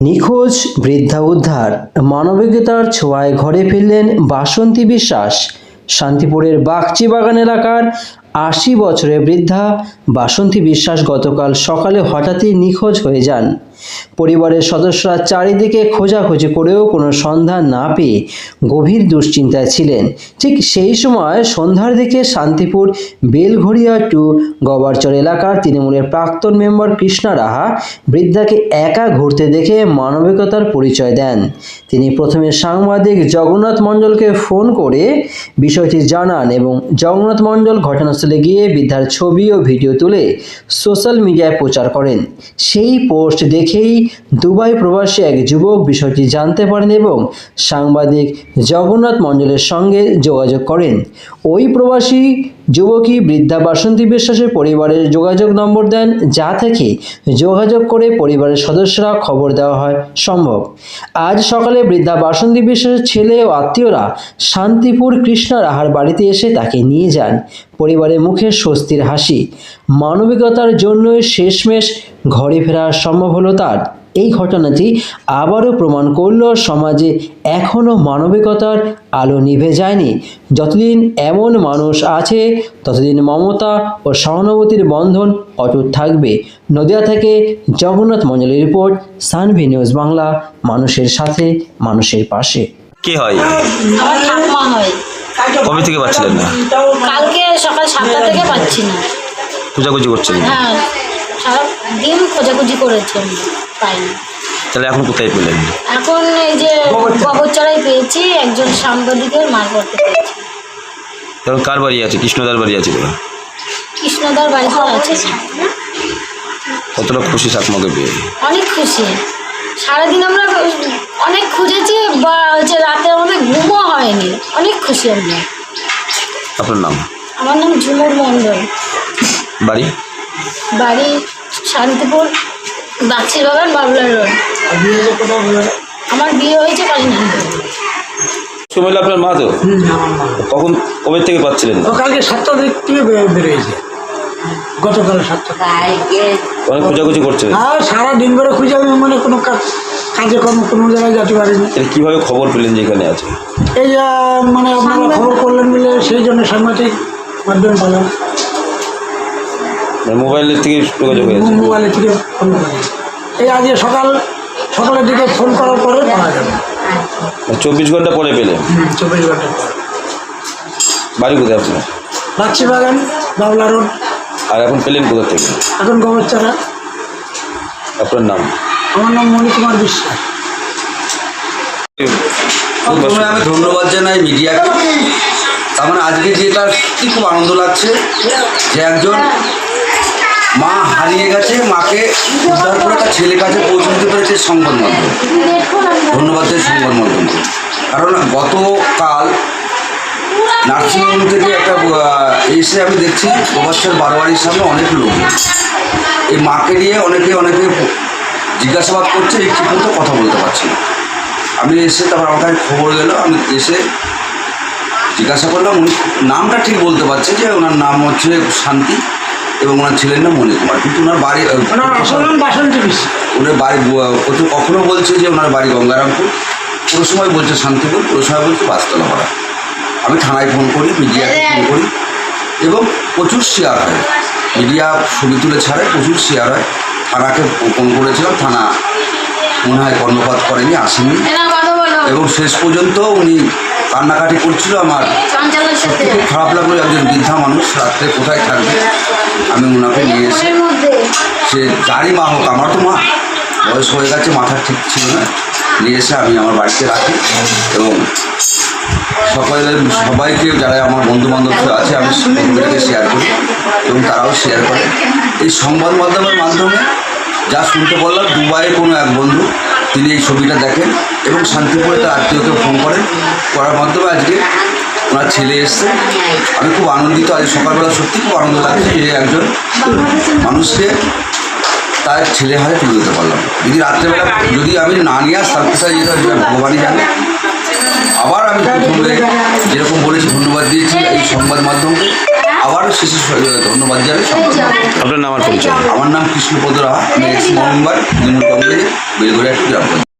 নিখোঁজ বৃদ্ধা উদ্ধার। মানবিকতার ছোঁয়ায় ঘরে ফিরলেন বাসন্তী বিশ্বাস। শান্তিপুরের বাগচি বাগান এলাকার আশি বছরের বৃদ্ধা বাসন্তী বিশ্বাস গতকাল সকালে হঠাৎই নিখোঁজ হয়ে যান। পরিবারের সদস্যরা চারিদিকে খোঁজাখুঁজি করেও কোনো সন্ধান না পেয়ে গভীর দুশ্চিন্তায় ছিলেন। ঠিক সেই সময় সন্ধ্যার দিকে শান্তিপুর, বেলঘড়িয়া টু গবারচর এলাকার তৃণমূলের প্রাক্তন মেম্বার কৃষ্ণা রাহা বৃদ্ধাকে একা ঘুরতে দেখে মানবিকতার পরিচয় দেন। তিনি প্রথমে সাংবাদিক জগন্নাথ মণ্ডলকে ফোন করে বিষয়টি জানান এবং জগন্নাথ মণ্ডল ঘটনাস্থলে গিয়ে বৃদ্ধার ছবি ও ভিডিও তুলে সোশ্যাল মিডিয়ায় প্রচার করেন। সেই পোস্ট দেখেই দুবাই প্রবাসী এক যুবক বিষয়টি জানতে পারেন এবং সাংবাদিক জগন্নাথ মণ্ডলের সঙ্গে যোগাযোগ করেন। ওই প্রবাসী যুবকই বৃদ্ধা বাসন্তী বিশ্বাসের পরিবারের যোগাযোগ নম্বর দেন, যা থেকে যোগাযোগ করে পরিবারের সদস্যরা খবর দেওয়া হয় সম্ভব। আজ সকালে বৃদ্ধা বাসন্তী বিশ্বাসের ছেলে ও আত্মীয়রা শান্তিপুর কৃষ্ণা রাহার বাড়িতে এসে তাকে নিয়ে যান। পরিবারের মুখে স্বস্তির হাসি। মানবিকতার জন্যই শেষমেশ ঘরে ফেরা সম্ভব হলো তার। এই ঘটনাটি আবারও প্রমাণ করল সমাজে এখনও মানবিকতার আলো নিভে যায়নি। যতদিন এমন মানুষ আছে ততদিন মমতা ও সহানুভূতির বন্ধন অটুট থাকবে। নদিয়া থেকে জগন্নাথ মঞ্জলের রিপোর্ট সানভি নিউজ বাংলা মানুষের সাথে মানুষের পাশে। কে হয়? কবে থেকে পাচ্ছিলেন না? কালকে সকাল সাতটা থেকে পাচ্ছি না। খোঁজাখুঁজি করছিলেন হ্যাঁ। সারা দিন খোঁজাখুঁজি করেছেন পাইনি। তাহলে এখন কোথায় পেলেন? এখন এই যে গোবরচড়াই পেয়েছি একজন সাংবাদিকের মারফতে পেয়েছি। এখন কার বাড়ি আছে? কৃষ্ণদার বাড়ি আছে বলে কৃষ্ণদার বাড়িতে আছে। কতটা খুশি ঠাকুমাকে পেয়ে? অনেক খুশি। সারাদিন আমরা অনেক খুঁজেছি বা হচ্ছে রাতে আমাদের ঘুমও হয়নি। অনেক খুশি আমরা। আপনার নাম? আমার নাম ঝুমুর মণ্ডল। বাড়ি? বাড়ি শান্তিপুর বাক্সি বাগান বাবলা রোড। আমার বিয়ে হয়েছে কালীনাথ সময় আপনার মা তো? কখন কবে থেকে পাচ্ছিলেন? ও কালকে সাতটা দিক থেকে বেরোয়েছে। গতকাল সাতটা অনেক খোঁজাখুঁজি করছিলেন আর সারা দিন ধরে খুঁজে আমি মানে কোনো কাজ কাজে কর্ম কোনো জায়গায় যেতে পারিনি। কীভাবে খবর পেলেন যে এখানে আছে? এই যে মানে আপনারা খবর করলেন বলে সেই জন্য সাংবাদিক মাধ্যমে পেলাম। মোবাইলের থেকে যোগাযোগ হয়েছে মোবাইলের থেকে ফোন করি এই আজকে সকাল সকালের দিকে ফোন করার পরে পাওয়া যাবে। মানে চব্বিশ ঘণ্টা পরে পেলে। চব্বিশ ঘণ্টা পর। বাড়ি কোথায় আপনার? লাচ্ছি বাগান বাবলা রোড। আর এখন পেলেন কোথা থেকে? এখন গোবরচারা। আপনার নাম? আমার নাম মণিকুমার বিশ্বাস। প্রথমে আমি ধন্যবাদ জানাই মিডিয়াকে। তার মানে আজকে যেটা সত্যি খুব আনন্দ লাগছে যে একজন মা হারিয়ে গেছে, মাকে উদ্ধার করে তার ছেলের কাছে পৌঁছে দিতে পেরেছে সংবাদ মাধ্যম ধন্যবাদ দেয় সংবাদ মাধ্যমকে কারণ গতকাল নার্সিংহোম থেকে একটা এসে আমি দেখছি প্রবাসের বারোয়ারির সামনে অনেক লোক। এই মাকে নিয়ে অনেকে অনেকে জিজ্ঞাসাবাদ করছে, এই ঠিক মতো কথা বলতে পারছি না। আমি এসে তারপর আমার কাছে খবর গেলো আমি এসে জিজ্ঞাসা করলাম, উনি নামটা ঠিক বলতে পারছে যে ওনার নাম হচ্ছে শান্তি। এবং ওনার ছেলের নাম মণি কুমার। কিন্তু ওনার বাড়ি ওনার আসল বাসন্তী ওনার বাড়ি কখনো বলছে যে ওনার বাড়ি গঙ্গারামপুর। কোনো সময় বলছে শান্তিপুর কোনো সময় বলছে বাসতলা পাড়া আমি থানায় ফোন করি মিডিয়াকে ফোন করি। এবং প্রচুর শেয়ার হয়। মিডিয়া ছবি তুলে ছাড়ে প্রচুর শেয়ার হয়। থানাকে ফোন করেছিলাম থানা মনে হয় কর্ণপাত করেনি আসেনি। এবং শেষ পর্যন্ত উনি কান্নাকাটি করছিল আমার। সাথে খুব খারাপ লাগল একজন বৃদ্ধা মানুষ রাত্রে কোথায় থাকবে? আমি ওনাকে নিয়ে এসে সে যারই মা হোক আমার তো মা। বয়স হয়ে গেছে মাথা ঠিক ছিল না। নিয়ে এসে আমি আমার বাড়িতে রাখি। এবং সকলে সবাইকে যারা আমার বন্ধু বান্ধব আছে আমি বন্ধুদেরকে শেয়ার করি এবং তারাও শেয়ার করে। এই সংবাদ মাধ্যমের মাধ্যমে যা শুনতে বললাম দুবাইয়ের কোনো এক বন্ধু তিনি এই ছবিটা দেখেন এবং শান্তিপুরে তার আত্মীয়কে ফোন করেন। করার মাধ্যমে আজকে ওনার ছেলে এসছে। আমি খুব আনন্দিত আজ সকালবেলা সত্যি খুব আনন্দ লাগছে যে একজন মানুষকে তার ছেলে হাতে তুলে দিতে পারলাম। যদি রাত্রেবেলা যদি আমি না নিয়ে আসতাম কোথায় যেতে হয় ভগবানই জানে। আবার আমি প্রথমে যেরকম বলেছি ধন্যবাদ দিয়েছি এই সংবাদ মাধ্যমকে। আবার শেষে ধন্যবাদ জানাই সম্পূর্ণ। আপনার নাম আর পরিচয় আমার নাম কৃষ্ণপদ রাহা আমি এক্স মেম্বার তৃণমূল কংগ্রেসের বেলঘরিয়া গ্রাম পঞ্চায়েত।